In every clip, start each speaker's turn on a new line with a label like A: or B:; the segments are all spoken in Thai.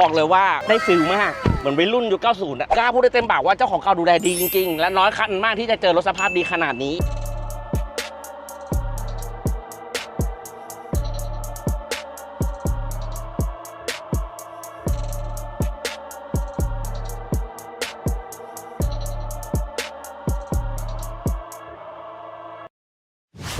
A: บอกเลยว่าได้ฟิลมากเหมือนวัยรุ่นยุค90อะกล้าพูดได้เต็มปากว่าเจ้าของเก่าดูแลดีจริง ๆ และน้อยคันมากที่จะเจอรถสภาพดีขนาดนี้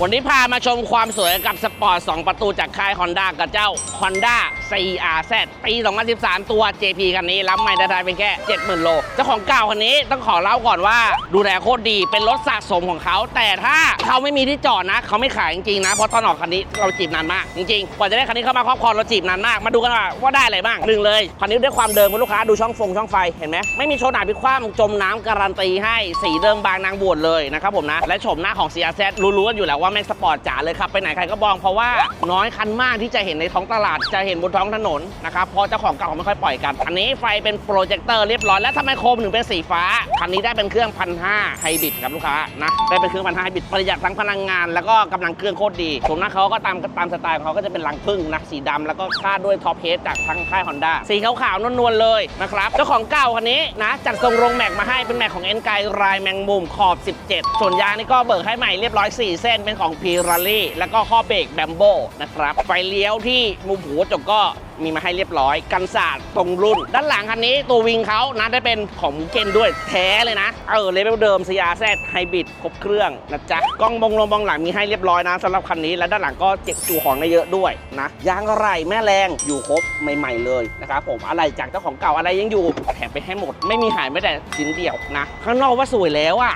A: วันนี้พามาชมความสวยกับสปอร์ต 2 ประตูจากค่าย Honda กับเจ้า Honda CRZ ปี 2013 ตัว JP คันนี้รับไม่ได้ทายเป็นแค่ 70,000 โล เจ้าของเก่าคันนี้ต้องขอเล่าก่อนว่า ดูแลโคตรดีเป็นรถสะสมของเขา แต่ถ้าเขาไม่มีที่จอดนะ เขาไม่ขายจริงๆนะ เพราะตอนออกคันนี้เราจีบนานมาก จริงๆกว่าจะได้คันนี้เข้ามาครอบครองเราจีบนานมาก มาดูกันว่าว่าได้อะไรบ้างหนึ่งเลยคันนี้ด้วยความเดิมคุณลูกค้าดูช่องฟงช่องไฟเห็นไหมไม่มีโชว์หนาพิคว่ำจมน้ำการันตีให้สีเดิมบางนางบวชเลยนะครับผมนะและชมหน้าของ CRZ รู้ๆกันอยู่แล้วว่าแม่งสปอร์ตจ๋าเลยครับ ไปไหนใครก็บองเพราะว่าน้อยคันมากที่จะเห็นในท้องตลาดจะเห็นบนท้องถนนนะครับเพราะเจ้าของเก่าไม่ค่อยปล่อยกัน อันนี้ไฟเป็นโปรเจคเตอร์เรียบร้อยแล้วทำไมโคมถึงเป็นสีฟ้าคันนี้ได้เป็นเครื่องพันห้าไฮบริดครับลูกค้านะได้เป็นเครื่องพันห้าไฮบริดประหยัดทั้งพลังงาน แล้วก็กำลังเครื่องโคตรดีชมน้าเขาก็ตามตามสไตล์ของเขาก็จะเป็นรังผึ้งนะสีดำแล้วก็คาดด้วยท็อปเฮดจากทางค่ายฮอนด้าสีขาวๆนวลๆเลยนะครับเจ้าของเก่าคันนี้นะจัดทรงโรงแม็กมาให้เป็นแม็กของเอ็นไกรายแมงมุมขอบ 17 ส่วนยางนี่ก็เบิกให้ใหม่เรียบร้อย 4 เส้นเป็นของพีราลี่แล้วก็ข้อเบรกแบมโบนะครับ ไฟเลี้ยวที่มุมหัวจกก็มีมาให้เรียบร้อย กันศาสตร์ตรงรุ่น ด้านหลังคันนี้ตัววิงเขานะได้เป็นของเกนด้วยแท้เลยนะ เออเลเวลเดิม CRZ ไฮบริดครบเครื่องนะจ๊ะ กล้องบงลมบองหลังมีให้เรียบร้อยนะสำหรับคันนี้ และด้านหลังก็เจ็บจูของได้เยอะด้วยนะยางอะไรแม่แรงอยู่ครบใหม่ ๆ เลยนะครับผมอะไรจากเจ้าของเก่าอะไรยังอยู่แถมไปให้หมด ไม่มีหายไม่แต่ชิ้นเดียวนะข้างนอกว่าสวยแล้วอะ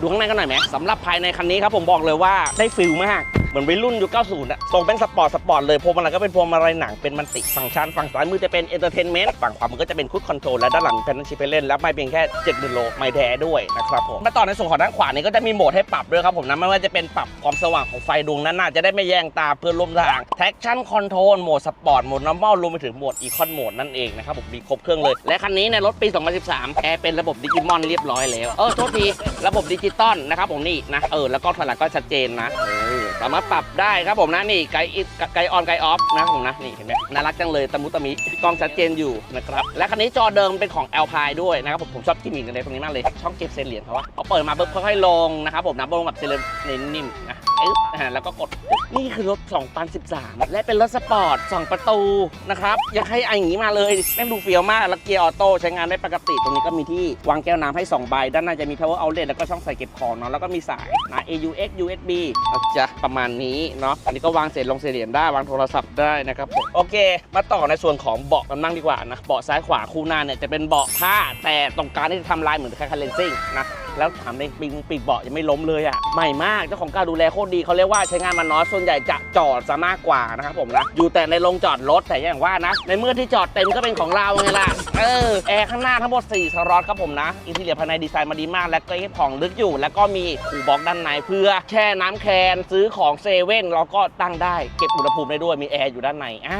A: ดูข้างในกันหน่อยไหมสำหรับภายในคันนี้ครับผมบอกเลยว่าได้ฟิลมาก มือนวัยรุ่นยุค90อะทรงเป็นสปอร์ตสปอร์ตเลยพวงมาลัยก็เป็นพวงมาลัยหนังเป็นมันติฟังก์ชันฝั่งซ้ายมือจะเป็นเอนเตอร์เทนเมนต์ฝั่งขวามือก็จะเป็นคุดคอนโทรลและด้านหลังเป็นชิปเล่นแล้วไม่เพียงแค่7,000โลไม่แท้ด้วยนะครับผมมาต่อในส่วนของด้านขวานี้ก็จะมีโหมดให้ปรับด้วยครับผมนะไม่ว่าจะเป็นปรับความสว่างของไฟดวงนั้นน่าจะได้ไม่แยงตาเพื่อนร่วมทาง traction control โหมดสปอร์ตโหมด normal รวมไปถึงโหมด econ โหมดนั่นเองนะครับผมมีครบเครื่องเลย และคันนี้ในรถปี 2013 แอร์เป็นระบบดิจิมอนเรียบร้อยแล้ว เออโทษที ระบบดิจิตอลนะครับผมนี่นะ เออ แล้วก็ถอยหลังก็ชัดเจนนะ เออ สามารถปรับได้ครับผมนะนี่ไกด์ไกด์ออนไกด์ออฟนะครับผมนะนี่เห็นไหมน่ารักจังเลยตะมุตะมิกล้องชัดเจนอยู่นะครับและคันนี้จอเดิมเป็นของ l p i ด้วยนะครับผมผมชอบกิมมิคในตรงนี้มากเลยช่องเก็บเศษเหรียญเขาว่าพอเปิดมาปุ๊บค่อยๆลงนะครับผมนะลงแบบเซเลนิ่มๆนะเอ๊ะแล้วก็กดนี่คือรถ 2013 และเป็นรถสปอร์ต 2 ประตูนะครับอยากให้อันอย่างนี้มาเลยแม่งดูเฟี้ยวมาก แล้วเกียร์ออโต้ใช้งานได้ปกติ ตรงนี้ก็มีที่วางแก้วน้ำให้ 2 ใบ ด้านหน้าจะมี power outlet แล้วก็ช่องใส่เก็บของเนาะแล้วก็มีสายนะ AUX USB จะประมาณนี้เนาะอันนี้ก็วางเศษลงเศษเหรียญได้วางโทรศัพท์ได้นะครับผมโอเค มาต่อในส่วนของเบาะกันบ้างดีกว่านะเบาะซ้ายขวาคู่หน้าเนี่ยจะเป็นเบาะผ้าแต่ตรงกลางนี่จะทำลายเหมือนคล้ายๆเลนซิ่งนะ แล้วถามในปีกปีกเบาะยังไม่ล้มเลยอะใหม่มากเจ้าของการดูแลโคตรดีเขาเรียกว่าใช้งานมันน้อยส่วนใหญ่จะจอดซะมากกว่านะครับผมนะอยู่แต่ในโรงจอดรถแต่อย่างว่านะ ในเมื่อที่จอดเต็มก็เป็นของเราไงล่ะเออแอร์ข้างหน้าทั้งหมด4สล็อตครับผมนะอินทีเรียภายในดีไซน์มาดีมาก และก็เก็บของลึกอยู่ แล้วก็มีคูลบ็อกด้านในเพื่อแช่น้ำแคนซื้อของเซเว่นเราก็ตั้งได้เก็บอุณหภูมิได้ด้วยมีแอร์อยู่ด้านในอ่า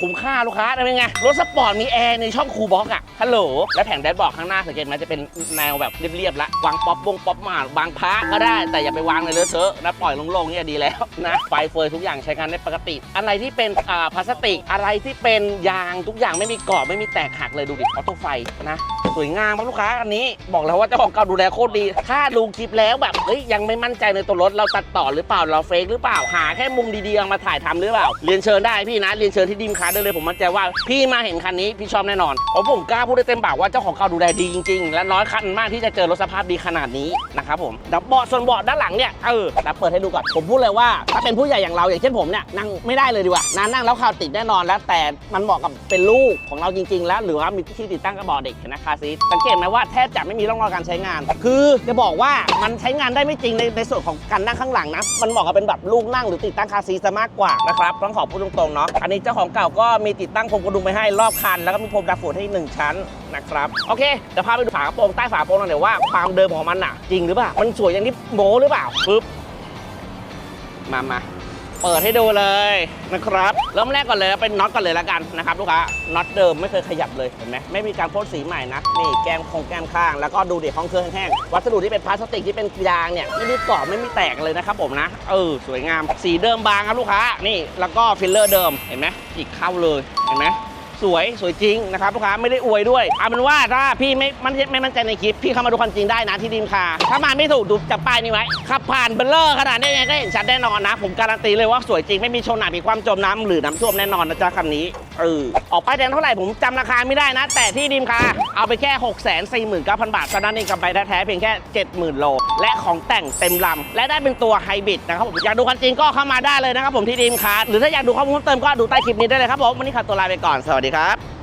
A: คุ้มค่าลูกค้าเป็นไงรถสปอร์ตมีแอร์ในช่องคูลบ็อกอะฮัลโหลและแผงแดชบอร์ดข้างหน้าสังเกตไหมจะเป็นแนวแบบเรียบๆละวางป๊อปบงป๊อปมาบางพระก็ได้ แต่อย่าไปวางในเลอะเทอะนะปล่อยลงๆเนี่ยดีแล้วนะไฟเฟยทุกอย่างใช้งานได้ปกติ อะไรที่เป็นอ่าพลาสติกอะไรที่เป็นยางทุกอย่างไม่มีกรอบไม่มีแตกหักเลยดูดิออโต้ไฟนะสวยงามมากลูกค้าอันนี้บอกแล้วว่าเจ้าของเก่าดูแลโคตรดี ถ้าดูคลิปแล้วแบบเฮ้ยยังไม่มั่นใจในตัวรถเราตัดต่อหรือเปล่าเราเฟกหรือเปล่าหาแค่มุมดีๆมาถ่ายทำหรือเปล่าเรียนเชิญได้พี่นะเรียนเชิญที่ดิมคาร์ได้เลยผมมั่นใจว่าพี่มาเห็นคันนี้พี่ชอบแน่นอนเพราะผมกล้าพูดได้เต็มปากว่าเจ้าของเก่าดูแลดีจริงๆ และน้อยคันมากที่จะเจอรถสภาพดีขนาดนี้นะครับผมดับเบาะส่วนเบาะด้านหลังเนี่ยเออแล้วเปิดให้ดูก่อนผมพูดเลยว่าถ้าเป็นผู้ใหญ่อย่างเราอย่างเช่นผมเนี่ยนั่งไม่ได้เลยดีกว่านะนั่งแล้วข่าวติดแน่นอนแล้ว แต่มันเหมาะกับเป็นลูกของเราจริง ๆ แล้วหรือว่ามีที่ติดตั้งกระบอกเด็กนะคาซีสังเกตไหมว่าแทบจะไม่มีร่องรอยการใช้งาน คือจะบอกว่ามันใช้งานได้ไม่จริงในในส่วนของการนั่งข้างหลังนะมันเหมาะกับเป็นแบบลูกนั่งหรือติดตั้งคาซีทซะมากกว่านะครับต้องขอพูดตรงๆเนาะอันนี้เจ้าของเก่าก็มีติดตั้งพรมกระดุมไปให้รอบคัน แล้วก็มีพรมดักฝนให้หนึ่งชั้น นะครับ โอเคเดี๋ยวพาไปดูฝากระโปรงใต้ฝากระโปรงหน่อยเดี๋ยวว่าความเดิมของมันน่ะ จริงหรือเปล่า มันสวยอย่างที่โมหรือเปล่าปึ๊บมามาเปิดให้ดูเลยนะครับ เริ่มแรกก่อนเลยเป็นน็อตก่อนเลยแล้วกันนะครับลูกค้าน็อตเดิมไม่เคยขยับเลยเห็นไหมไม่มีการพ่นสีใหม่นะนี่แก้มคงแก้มข้าง แล้วก็ดูดิห้องเครื่องแห้งวัสดุที่เป็นพลาสติกที่เป็นยางเนี่ยไม่มีเกาะไม่มีแตกเลยนะครับผมนะเออสวยงามสีเดิมบางครับลูกค้านี่แล้วก็ฟิลเลอร์เดิมเห็นไหมอีกเข้าเลยเห็นไหม สวยสวยจริงนะครับลูกค้าไม่ได้อวยด้วยเอาเป็นว่าถ้าพี่ไม่มันไม่มั่นใจในคลิป พี่เข้ามาดูความจริงได้นะที่ดีมคาถ้ามาไม่ถูกดูจับป้ายนี้ไว้ขับผ่านเบลเลอร์ขนาดนี้ยังไงก็เห็นชัดแน่นอนนะ ผมการันตีเลยว่าสวยจริงไม่มีชนหนามีความจมน้ำหรือน้ำท่วมแน่นอนนะจ๊ะคันนี้เออออกป้ายแดงเท่าไหร่ผมจำราคาไม่ได้นะ แต่ที่ดิมคาเอาไปแค่ 6 4 9 0 0 0 บาทเท่านั้นเองกำไรแท้ๆเพียงแค่ 70,000 โล และของแต่งเต็มลำและได้เป็นตัวไฮบริดนะครับผมอยากดูคันจริงก็เข้ามาได้เลยนะครับผมที่ดิมคาหรือถ้าอยากดูข้อมูลเพิ่มเติมก็ดูใต้คลิปนี้ได้เลยครับผมวันนี้ขอตัวลาไปก่อนสวัสดีครับ